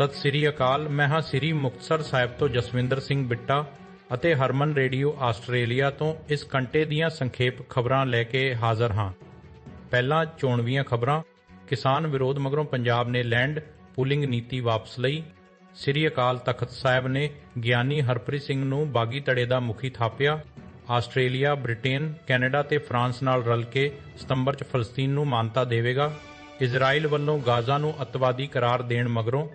ਸਤਿ ਸ੍ਰੀ ਅਕਾਲ ਮੈਂ ਹਾਂ ਸ੍ਰੀ ਮੁਕਤਸਰ ਸਾਹਿਬ ਤੋਂ ਜਸਵਿੰਦਰ ਸਿੰਘ ਬਿੱਟਾ ਅਤੇ ਹਰਮਨ ਰੇਡੀਓ ਆਸਟ੍ਰੇਲੀਆ ਤੋਂ ਇਸ ਘੰਟੇ ਦੀਆਂ ਸੰਖੇਪ ਖਬਰਾਂ ਲੈ ਕੇ ਹਾਜ਼ਰ ਹਾਂ। ਪਹਿਲਾਂ ਚੋਣਵੀਆਂ ਖਬਰਾਂ, ਕਿਸਾਨ ਵਿਰੋਧ ਮਗਰੋਂ ਪੰਜਾਬ ਨੇ ਲੈਂਡ ਪੂਲਿੰਗ ਨੀਤੀ ਵਾਪਸ ਲਈ। ਸ੍ਰੀ ਅਕਾਲ ਤਖਤ ਸਾਹਿਬ ਨੇ ਗਿਆਨੀ ਹਰਪ੍ਰੀਤ ਸਿੰਘ ਨੂੰ ਬਾਗੀ ਧੜੇ ਦਾ ਮੁਖੀ ਥਾਪਿਆ। ਆਸਟ੍ਰੇਲੀਆ, ਬ੍ਰਿਟੇਨ, ਕੈਨੇਡਾ ਤੇ ਫਰਾਂਸ ਨਾਲ ਰਲ ਕੇ ਸਤੰਬਰ 'ਚ ਫਲਸਤੀਨ ਨੂੰ ਮਾਨਤਾ ਦੇਵੇਗਾ। ਇਜ਼ਰਾਈਲ ਵੱਲੋਂ ਗਾਜ਼ਾ ਨੂੰ ਅੱਤਵਾਦੀ ਕਰਾਰ ਦੇਣ ਮਗਰੋਂ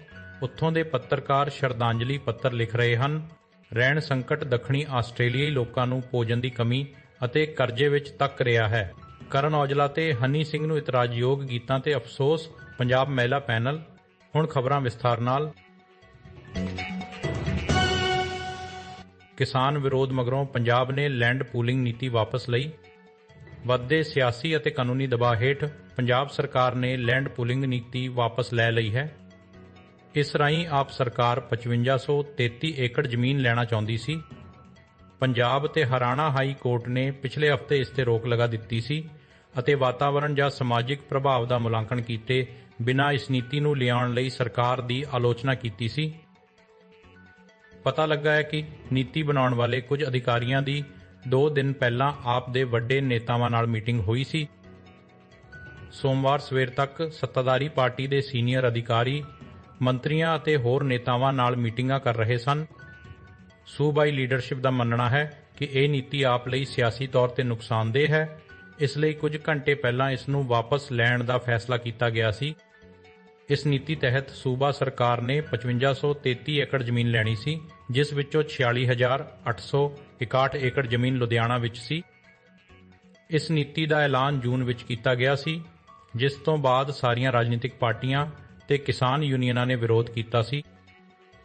ਉੱਥੋਂ ਦੇ ਪੱਤਰਕਾਰ ਸ਼ਰਧਾਂਜਲੀ ਪੱਤਰ ਲਿਖ ਰਹੇ ਹਨ, ਰਹਿਣ ਸੰਕਟ ਦੱਖਣੀ ਆਸਟ੍ਰੇਲੀਆਈ ਲੋਕਾਂ ਨੂੰ ਭੋਜਨ ਦੀ ਕਮੀ ਅਤੇ ਕਰਜ਼ੇ ਵਿੱਚ ਤੱਕ ਰਿਹਾ ਹੈ। ਕਰਨ ਔਜਲਾ ਤੇ ਹਨੀ ਸਿੰਘ ਨੂੰ ਇਤਰਾਜ਼ਯੋਗ ਗੀਤਾਂ ਤੇ ਅਫਸੋਸ, ਪੰਜਾਬ ਮਹਿਲਾ ਪੈਨਲ, ਹੁਣ ਖਬਰਾਂ ਵਿਸਥਾਰ ਨਾਲ। ਕਿਸਾਨ ਵਿਰੋਧ ਮਗਰੋਂ ਪੰਜਾਬ ਨੇ ਲੈਂਡ ਪੂਲਿੰਗ ਨੀਤੀ ਵਾਪਸ ਲਈ। ਵੱਧਦੇ ਸਿਆਸੀ ਅਤੇ ਕਾਨੂੰਨੀ ਦਬਾਅ ਹੇਠ ਪੰਜਾਬ ਸਰਕਾਰ ਨੇ ਲੈਂਡ ਪੂਲਿੰਗ ਨੀਤੀ ਵਾਪਸ ਲੈ ਲਈ ਹੈ। ਇਸ ਰਾਹੀਂ ਆਪ ਸਰਕਾਰ 5533 ਏਕੜ ਜ਼ਮੀਨ ਲੈਣਾ ਚਾਹੁੰਦੀ ਸੀ। ਪੰਜਾਬ ਤੇ ਹਰਿਆਣਾ ਹਾਈ ਕੋਰਟ ਨੇ ਪਿਛਲੇ ਹਫ਼ਤੇ ਇਸ ਤੇ ਰੋਕ ਲਗਾ ਦਿੱਤੀ ਸੀ ਅਤੇ ਵਾਤਾਵਰਣ ਜਾਂ ਸਮਾਜਿਕ ਪ੍ਰਭਾਵ ਦਾ ਮੁਲਾਂਕਣ ਕੀਤੇ ਬਿਨਾਂ ਇਸ ਨੀਤੀ ਨੂੰ ਲਿਆਉਣ ਲਈ ਸਰਕਾਰ ਦੀ ਆਲੋਚਨਾ ਕੀਤੀ ਸੀ। ਪਤਾ ਲੱਗਾ ਹੈ ਕਿ ਨੀਤੀ ਬਣਾਉਣ ਵਾਲੇ ਕੁਝ ਅਧਿਕਾਰੀਆਂ ਦੀ 2 ਦਿਨ ਪਹਿਲਾਂ ਆਪ ਦੇ ਵੱਡੇ ਨੇਤਾਵਾਂ ਨਾਲ ਮੀਟਿੰਗ ਹੋਈ ਸੀ। ਸੋਮਵਾਰ ਸਵੇਰ ਤੱਕ ਸੱਤਾਧਾਰੀ ਪਾਰਟੀ ਦੇ ਸੀਨੀਅਰ ਅਧਿਕਾਰੀ ਮੰਤਰੀਆਂ ਅਤੇ ਹੋਰ ਨੇਤਾਵਾਂ ਨਾਲ ਮੀਟਿੰਗਾਂ ਕਰ ਰਹੇ ਸਨ। ਸੂਬਾਈ ਲੀਡਰਸ਼ਿਪ ਦਾ ਮੰਨਣਾ ਹੈ ਕਿ ਇਹ ਨੀਤੀ ਆਪ ਲਈ ਸਿਆਸੀ ਤੌਰ ਤੇ ਨੁਕਸਾਨਦੇਹ ਹੈ। ਇਸ ਲਈ ਕੁਝ ਘੰਟੇ ਪਹਿਲਾਂ ਇਸ ਨੂੰ ਵਾਪਸ ਲੈਣ ਦਾ ਫੈਸਲਾ ਕੀਤਾ ਗਿਆ ਸੀ। ਇਸ ਨੀਤੀ ਤਹਿਤ ਸੂਬਾ ਸਰਕਾਰ ਨੇ 5533 ਏਕੜ ਜ਼ਮੀਨ ਲੈਣੀ ਸੀ, ਜਿਸ ਵਿੱਚੋਂ 46861 ਏਕੜ ਜ਼ਮੀਨ ਲੁਧਿਆਣਾ ਵਿੱਚ ਸੀ। ਇਸ ਨੀਤੀ ਦਾ ਐਲਾਨ ਜੂਨ ਵਿੱਚ ਕੀਤਾ ਗਿਆ ਸੀ, ਜਿਸ ਤੋਂ ਬਾਅਦ ਸਾਰੀਆਂ ਰਾਜਨੀਤਿਕ ਪਾਰਟੀਆਂ ਤੇ ਕਿਸਾਨ ਯੂਨੀਅਨਾਂ ਨੇ ਵਿਰੋਧ ਕੀਤਾ ਸੀ।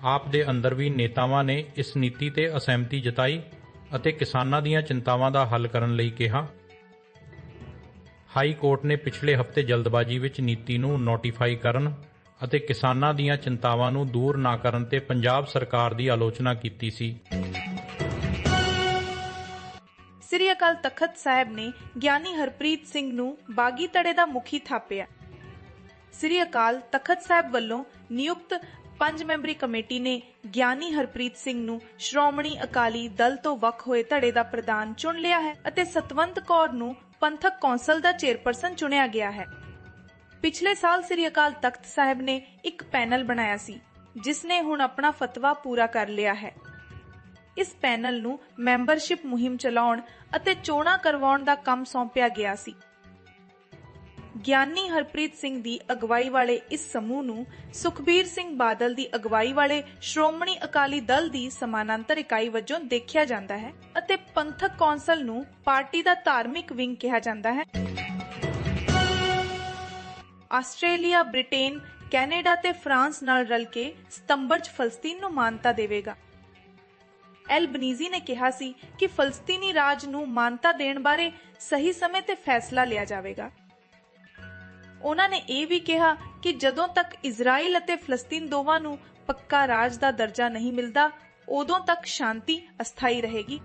ਆਪ ਦੇ ਅੰਦਰ ਵੀ ਨੇਤਾਵਾਂ ਨੇ ਇਸ ਨੀਤੀ ਤੇ ਅਸਹਿਮਤੀ ਜਤਾਈ ਅਤੇ ਕਿਸਾਨਾਂ ਦੀਆਂ ਚਿੰਤਾਵਾਂ ਦਾ ਹੱਲ ਕਰਨ ਲਈ ਕਿਹਾ। ਹਾਈ ਕੋਰਟ ਨੇ ਪਿਛਲੇ ਹਫ਼ਤੇ ਜਲਦਬਾਜ਼ੀ ਵਿੱਚ ਨੀਤੀ ਨੂੰ ਨੋਟੀਫਾਈ ਕਰਨ ਅਤੇ ਕਿਸਾਨਾਂ ਦੀਆਂ ਚਿੰਤਾਵਾਂ ਨੂੰ ਦੂਰ ਨਾ ਕਰਨ ਤੇ ਪੰਜਾਬ ਸਰਕਾਰ ਦੀ ਆਲੋਚਨਾ ਕੀਤੀ ਸੀ। ਸ੍ਰੀ ਅਕਾਲ ਤਖਤ ਸਾਹਿਬ ਨੇ ਗਿਆਨੀ ਹਰਪ੍ਰੀਤ ਸਿੰਘ ਨੂੰ ਬਾਗੀ ਤੜੇ ਦਾ ਮੁਖੀ ਥਾਪਿਆ। ਸ੍ਰੀ ਅਕਾਲ ਤਖਤ ਸਾਹਿਬ ਵੱਲੋਂ ਨਿਯੁਕਤ ਪੰਜ ਮੈਂਬਰੀ ਕਮੇਟੀ ਨੇ ਗਿਆਨੀ ਹਰਪ੍ਰੀਤ ਸਿੰਘ ਨੂੰ ਸ਼੍ਰੋਮਣੀ ਅਕਾਲੀ ਦਲ ਤੋਂ ਵੱਖ ਹੋਏ ਧੜੇ ਦਾ ਪ੍ਰਧਾਨ ਚੁਣ ਲਿਆ ਹੈ ਅਤੇ ਸਤਵੰਤ ਕੌਰ ਨੂੰ ਪੰਥਕ ਕੌਂਸਲ ਦਾ ਚੇਅਰਪਰਸਨ ਚੁਣਿਆ ਗਿਆ ਹੈ। ਪਿਛਲੇ ਸਾਲ ਸ੍ਰੀ ਅਕਾਲ ਤਖਤ ਸਾਹਿਬ ਨੇ ਇੱਕ ਪੈਨਲ ਬਣਾਇਆ ਸੀ, ਜਿਸ ਨੇ ਹੁਣ ਆਪਣਾ ਫਤਵਾ ਪੂਰਾ ਕਰ ਲਿਆ ਹੈ। ਇਸ ਪੈਨਲ ਨੂੰ ਮੈਂਬਰਸ਼ਿਪ ਮੁਹਿੰਮ ਚਲਾਉਣ ਅਤੇ ਚੋਣਾਂ ਕਰਵਾਉਣ ਦਾ ਕੰਮ ਸੌਂਪਿਆ ਗਿਆ ਸੀ। ਗਿਆਨੀ ਹਰਪ੍ਰੀਤ ਸਿੰਘ ਦੀ ਅਗਵਾਈ ਵਾਲੇ ਇਸ ਸਮੂਹ ਨੂੰ ਸੁਖਬੀਰ ਸਿੰਘ ਬਾਦਲ ਦੀ ਅਗਵਾਈ ਵਾਲੇ ਸ਼੍ਰੋਮਣੀ ਅਕਾਲੀ ਦਲ ਦੀ ਸਮਾਨਾਂਤਰ ਇਕਾਈ ਵਜੋਂ ਦੇਖਿਆ ਜਾਂਦਾ ਹੈ ਅਤੇ ਪੰਥਕ ਕੌਂਸਲ ਨੂੰ ਪਾਰਟੀ ਦਾ ਧਾਰਮਿਕ ਵਿੰਗ ਕਿਹਾ ਜਾਂਦਾ ਹੈ। ਆਸਟ੍ਰੇਲੀਆ, ਬ੍ਰਿਟੇਨ, ਕੈਨੇਡਾ ਤੇ ਫਰਾਂਸ ਨਾਲ ਰਲ ਕੇ ਸਤੰਬਰ 'ਚ ਫਲਸਤੀਨ ਨੂੰ ਮਾਨਤਾ ਦੇਵੇਗਾ। ਐਲਬਨੀਜ਼ੀ ਨੇ ਕਿਹਾ ਸੀ ਕਿ ਫਲਸਤੀਨੀ ਰਾਜ ਨੂੰ ਮਾਨਤਾ ਦੇਣ ਬਾਰੇ ਸਹੀ ਸਮੇਂ ਤੇ ਫੈਸਲਾ ਲਿਆ ਜਾਵੇਗਾ। ਉਹਨਾਂ ਨੇ ਇਹ ਵੀ ਕਿਹਾ ਕਿ ਜਦੋਂ ਤੱਕ ਇਜ਼ਰਾਈਲ ਅਤੇ ਫਲਸਤੀਨ ਦੋਵਾਂ ਨੂੰ ਪੱਕਾ ਰਾਜ ਦਾ ਦਰਜਾ ਨਹੀਂ ਮਿਲਦਾ, ਉਦੋਂ ਤੱਕ ਸ਼ਾਂਤੀ ਅਸਥਾਈ ਰਹੇਗੀ।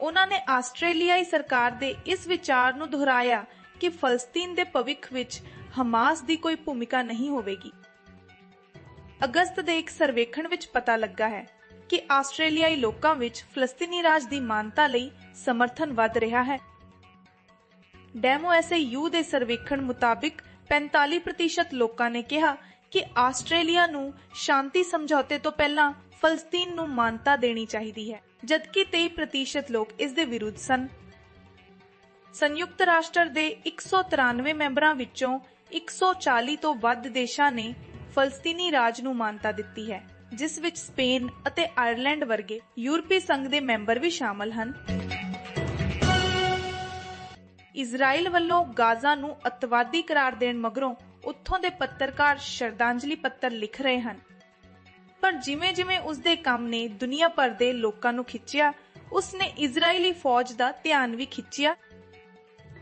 ਉਹਨਾਂ ਨੇ ਆਸਟ੍ਰੇਲੀਆਈ ਸਰਕਾਰ ਦੇ ਇਸ ਵਿਚਾਰ ਨੂੰ ਦੁਹਰਾਇਆ ਕਿ ਫਲਸਤੀਨ ਦੇ ਭਵਿੱਖ ਵਿੱਚ ਹਮਾਸ ਦੀ ਕੋਈ ਭੂਮਿਕਾ ਨਹੀਂ ਹੋਵੇਗੀ। ਅਗਸਤ ਦੇ ਇੱਕ ਸਰਵੇਖਣ ਵਿੱਚ ਪਤਾ ਲੱਗਾ ਹੈ ਕਿ ਆਸਟ੍ਰੇਲੀਆਈ ਲੋਕਾਂ ਵਿੱਚ ਫਲਸਤੀਨੀ ਰਾਜ ਦੀ ਮਾਨਤਾ ਲਈ ਸਮਰਥਨ ਵੱਧ ਰਿਹਾ ਹੈ। ਡੈਮੋ ਐਸਏ ਦੇ ਸਰਵੇਖਣ ਮੁਤਾਬਿਕ 45% ਲੋਕਾਂ ਨੇ ਕਿਹਾ ਕਿ ਆਸਟ੍ਰੇਲੀਆ ਨੂੰ ਸ਼ਾਂਤੀ ਸਮਝੌਤੇ ਤੋਂ ਪਹਿਲਾਂ ਫਲਸਤੀਨ ਨੂੰ ਮਾਨਤਾ ਦੇਣੀ ਚਾਹੀਦੀ ਹੈ, ਜਦਕਿ 23% ਲੋਕ ਇਸ ਦੇ ਵਿਰੁੱਧ ਸਨ। ਸੰਯੁਕਤ ਰਾਸ਼ਟਰ ਦੇ 193 ਮੈਂਬਰਾਂ ਵਿੱਚੋਂ 140 ਤੋਂ ਵੱਧ ਦੇਸ਼ਾਂ ਨੇ ਫਲਸਤੀਨੀ ਰਾਜ ਨੂੰ ਮਾਨਤਾ ਦਿੱਤੀ ਹੈ, ਜਿਸ ਵਿੱਚ ਸਪੇਨ ਅਤੇ ਆਇਰਲੈਂਡ ਵਰਗੇ ਯੂਰਪੀ ਸੰਘ ਦੇ ਮੈਂਬਰ ਵੀ ਸ਼ਾਮਲ ਹਨ। ਇਜ਼ਰਾਈਲ ਵੱਲੋਂ ਗਾਜ਼ਾ ਨੂੰ ਅਤਵਾਦੀ ਕਰਾਰ ਦੇਣ ਮਗਰੋਂ ਉੱਥੋਂ ਦੇ ਪੱਤਰਕਾਰ ਸ਼ਰਧਾਂਜਲੀ ਪੱਤਰ ਲਿਖ ਰਹੇ ਹਨ। ਪਰ ਜਿਵੇਂ-ਜਿਵੇਂ ਉਸ ਦੇ ਕੰਮ ਨੇ ਦੁਨੀਆ ਭਰ ਦੇ ਲੋਕਾਂ ਨੂੰ ਖਿੱਚਿਆ ਉਸ ਨੇ ਇਜ਼ਰਾਈਲੀ ਫੌਜ ਦਾ ਧਿਆਨ ਵੀ ਖਿੱਚਿਆ।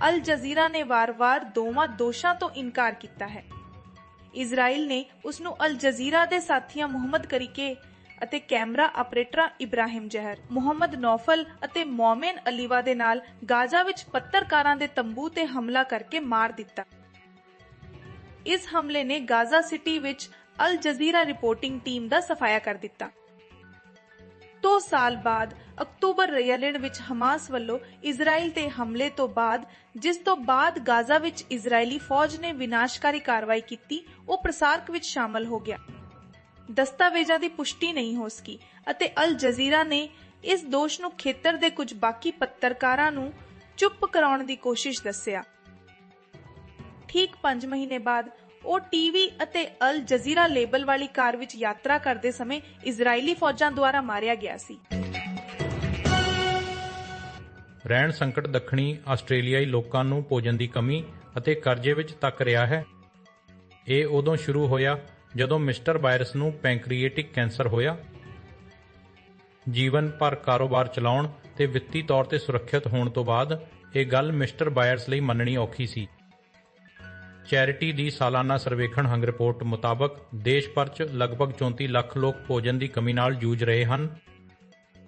ਅਲ ਜਜ਼ੀਰਾ ਨੇ ਵਾਰ-ਵਾਰ ਦੋਵਾਂ ਦੋਸ਼ਾਂ ਤੋਂ ਇਨਕਾਰ ਕੀਤਾ ਹੈ। ਇਜ਼ਰਾਈਲ ਨੇ ਉਸ ਨੂੰ ਅਲ ਜਜ਼ੀਰਾ ਦੇ ਸਾਥੀਆਂ ਮੁਹੰਮਦ ਕਰੀਕੇ ਅਤੇ camera operator Ibrahim Zaher, Mohammed Noufal ਅਤੇ ਮੌਮਨ ਅਲੀਵਾ ਦੇ ਨਾਲ ਗਾਜ਼ਾ ਵਿੱਚ ਪੱਤਰਕਾਰਾਂ ਦੇ ਤੰਬੂ ਤੇ ਹਮਲਾ ਕਰਕੇ ਮਾਰ ਦਿੱਤਾ। ਇਸ ਹਮਲੇ ਨੇ ਗਾਜ਼ਾ ਸਿਟੀ ਵਿੱਚ ਅਲ ਜਜ਼ੀਰਾ ਰਿਪੋਰਟਿੰਗ ਟੀਮ ਦਾ ਸਫਾਇਆ ਕਰ ਦਿੱਤਾ। ਦੋ ਸਾਲ ਬਾਅਦ ਅਕਤੂਬਰ ਰੇਅਲੈਂਡ ਵਿੱਚ ਹਮਾਸ ਵੱਲੋਂ ਇਜ਼ਰਾਈਲ ਤੇ ਹਮਲੇ ਤੋਂ ਬਾਅਦ, ਜਿਸ ਤੋਂ ਬਾਅਦ ਗਾਜ਼ਾ ਵਿੱਚ ਇਜ਼ਰਾਈਲੀ ਫੌਜ ਨੇ ਵਿਨਾਸ਼ਕਾਰੀ ਕਾਰਵਾਈ ਕੀਤੀ, ਉਹ ਪ੍ਰਸਾਰਕ ਵਿੱਚ ਸ਼ਾਮਲ ਹੋ ਗਿਆ। ਦਸਤਾਵੇਜ਼ਾਂ ਦੀ ਪੁਸ਼ਟੀ ਨਹੀਂ ਹੋ ਸਕੀ ਅਤੇ ਅਲ ਜਜ਼ੀਰਾ ਨੇ ਇਸ ਦੋਸ਼ ਨੂੰ ਖੇਤਰ ਦੇ ਕੁਝ ਬਾਕੀ ਪੱਤਰਕਾਰਾਂ ਨੂੰ ਚੁੱਪ ਕਰਾਉਣ ਦੀ ਕੋਸ਼ਿਸ਼ ਦੱਸਿਆ। ਠੀਕ 5 ਮਹੀਨੇ ਬਾਅਦ ਉਹ ਟੀਵੀ ਅਤੇ ਅਲ ਜਜ਼ੀਰਾ ਲੇਬਲ ਵਾਲੀ ਕਾਰ ਵਿੱਚ ਯਾਤਰਾ ਕਰਦੇ ਸਮੇਂ ਇਜ਼ਰਾਈਲੀ ਫੌਜਾਂ ਦੁਆਰਾ ਮਾਰਿਆ ਗਿਆ ਸੀ। ਰਹਿਣ ਸੰਕਟ ਦੱਖਣੀ ਆਸਟ੍ਰੇਲੀਆਈ ਲੋਕਾਂ ਨੂੰ ਭੋਜਨ ਦੀ ਕਮੀ ਅਤੇ ਕਰਜ਼ੇ ਵਿੱਚ ਤੱਕ ਰਿਹਾ ਹੈ। ਇਹ ਉਦੋਂ ਸ਼ੁਰੂ ਹੋਇਆ ਜਦੋਂ ਮਿਸਟਰ ਵਾਇਰਸ ਨੂੰ ਪੈਂਕਰੀਏਟਿਕ ਕੈਂਸਰ ਹੋਇਆ ਜੀਵਨ ਭਰ ਕਾਰੋਬਾਰ ਚਲਾਉਣ ਤੇ ਵਿੱਤੀ ਤੌਰ ਤੇ ਸੁਰੱਖਿਅਤ ਹੋਣ ਤੋਂ ਬਾਅਦ ਇਹ ਗੱਲ ਮਿਸਟਰ ਬਾਇਰਸ ਲਈ ਮੰਨਣੀ ਔਖੀ ਸੀ। ਚੈਰਿਟੀ ਦੀ ਸਾਲਾਨਾ ਸਰਵੇਖਣ ਹੰਗ ਰਿਪੋਰਟ ਮੁਤਾਬਕ ਦੇਸ਼ ਭਰ 'ਚ ਲਗਭਗ 34 ਲੱਖ ਲੋਕ ਭੋਜਨ ਦੀ ਕਮੀ ਨਾਲ ਜੂਝ ਰਹੇ ਹਨ।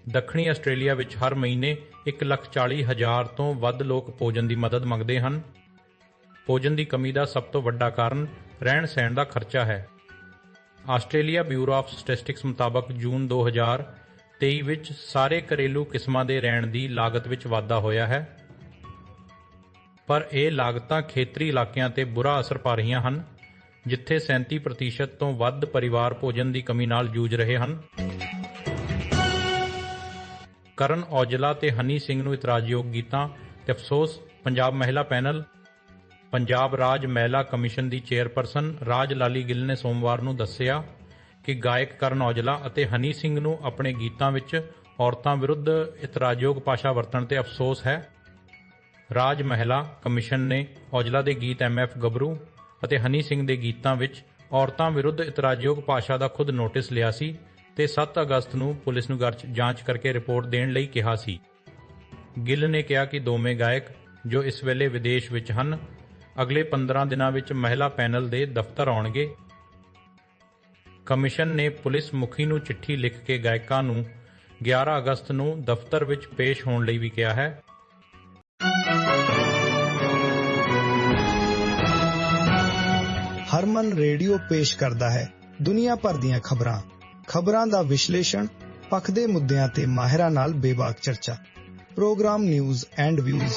ਦੱਖਣੀ ਆਸਟ੍ਰੇਲੀਆ ਵਿੱਚ ਹਰ ਮਹੀਨੇ 1,40,000 ਤੋਂ ਵੱਧ ਲੋਕ ਭੋਜਨ ਦੀ ਮਦਦ ਮੰਗਦੇ ਹਨ। ਭੋਜਨ ਦੀ ਕਮੀ ਦਾ ਸਭ ਤੋਂ ਵੱਡਾ ਕਾਰਨ ਰਹਿਣ ਸਹਿਣ ਦਾ ਖਰਚਾ ਹੈ। ਆਸਟ੍ਰੇਲੀਆ ਬਿਊਰੋ ਆਫ ਸਟੈਟਿਸਟਿਕਸ ਮੁਤਾਬਕ ਜੂਨ 2023 ਵਿੱਚ ਸਾਰੇ ਘਰੇਲੂ ਕਿਸਮਾਂ ਦੇ ਰਹਿਣ ਦੀ ਲਾਗਤ ਵਿੱਚ ਵਾਧਾ ਹੋਇਆ ਹੈ। ਪਰ ਇਹ ਲਾਗਤਾਂ ਖੇਤਰੀ ਇਲਾਕਿਆਂ ਤੇ ਬੁਰਾ ਅਸਰ ਪਾ ਰਹੀਆਂ ਹਨ, ਜਿੱਥੇ 37% ਤੋਂ ਵੱਧ ਪਰਿਵਾਰ ਭੋਜਨ ਦੀ ਕਮੀ ਨਾਲ ਜੂਝ ਰਹੇ ਹਨ। ਕਰਨ ਔਜਲਾ ਤੇ ਹਨੀ ਸਿੰਘ ਨੂੰ ਇਤਰਾਜ਼ਯੋਗ ਗੀਤਾਂ ਤੇ ਅਫਸੋਸ, ਪੰਜਾਬ ਮਹਿਲਾ ਪੈਨਲ ਪੰਜਾਬ ਰਾਜ ਮਹਿਲਾ ਕਮਿਸ਼ਨ ਦੀ ਚੇਅਰਪਰਸਨ ਰਾਜ ਲਾਲੀ ਗਿੱਲ ਨੇ ਸੋਮਵਾਰ ਨੂੰ ਦੱਸਿਆ ਕਿ ਗਾਇਕ ਕਰਨ ਔਜਲਾ ਅਤੇ ਹਨੀ ਸਿੰਘ ਨੂੰ ਆਪਣੇ ਗੀਤਾਂ ਵਿੱਚ ਔਰਤਾਂ ਵਿਰੁੱਧ ਇਤਰਾਜ਼ਯੋਗ ਭਾਸ਼ਾ ਵਰਤਣ ਤੇ ਅਫਸੋਸ ਹੈ। ਰਾਜ ਮਹਿਲਾ ਕਮਿਸ਼ਨ ਨੇ ਔਜਲਾ ਦੇ ਗੀਤ ਐਮਐਫ ਗੱਭਰੂ ਅਤੇ ਹਨੀ ਸਿੰਘ ਦੇ ਗੀਤਾਂ ਵਿੱਚ ਔਰਤਾਂ ਵਿਰੁੱਧ ਇਤਰਾਜ਼ਯੋਗ ਭਾਸ਼ਾ ਦਾ ਖੁਦ ਨੋਟਿਸ ਲਿਆ ਸੀ ਤੇ 7 ਅਗਸਤ ਨੂੰ ਪੁਲਿਸ ਨੂੰ ਜਾਂਚ ਕਰਕੇ ਰਿਪੋਰਟ ਦੇਣ ਲਈ ਕਿਹਾ ਸੀ। ਗਿੱਲ ਨੇ ਕਿਹਾ ਕਿ ਦੋਵੇਂ ਗਾਇਕ ਜੋ ਇਸ ਵੇਲੇ ਵਿਦੇਸ਼ ਵਿੱਚ ਹਨ ਅਗਲੇ 15 ਦਿਨਾਂ ਵਿੱਚ ਮਹਿਲਾ ਪੈਨਲ ਦੇ ਦਫ਼ਤਰ ਆਉਣਗੇ। ਕਮਿਸ਼ਨ ਨੇ ਪੁਲਿਸ ਮੁਖੀ ਨੂੰ ਚਿੱਠੀ ਲਿਖ ਕੇ ਗਾਇਕਾਂ ਨੂੰ 11 ਅਗਸਤ ਨੂੰ ਦਫ਼ਤਰ ਵਿੱਚ ਪੇਸ਼ ਹੋਣ ਲਈ ਵੀ ਕਿਹਾ ਹੈ। ਹਰਮਨ ਰੇਡੀਓ ਪੇਸ਼ ਕਰਦਾ ਹੈ ਦੁਨੀਆ ਭਰ ਦੀਆਂ ਖਬਰਾਂ। ਖਬਰਾਂ ਦਾ ਵਿਸ਼ਲੇਸ਼ਣ, ਪੱਖ ਦੇ ਮੁੱਦਿਆਂ ਤੇ ਮਾਹਿਰਾਂ ਨਾਲ ਬੇਬਾਕ ਚਰਚਾ। Programme news and views.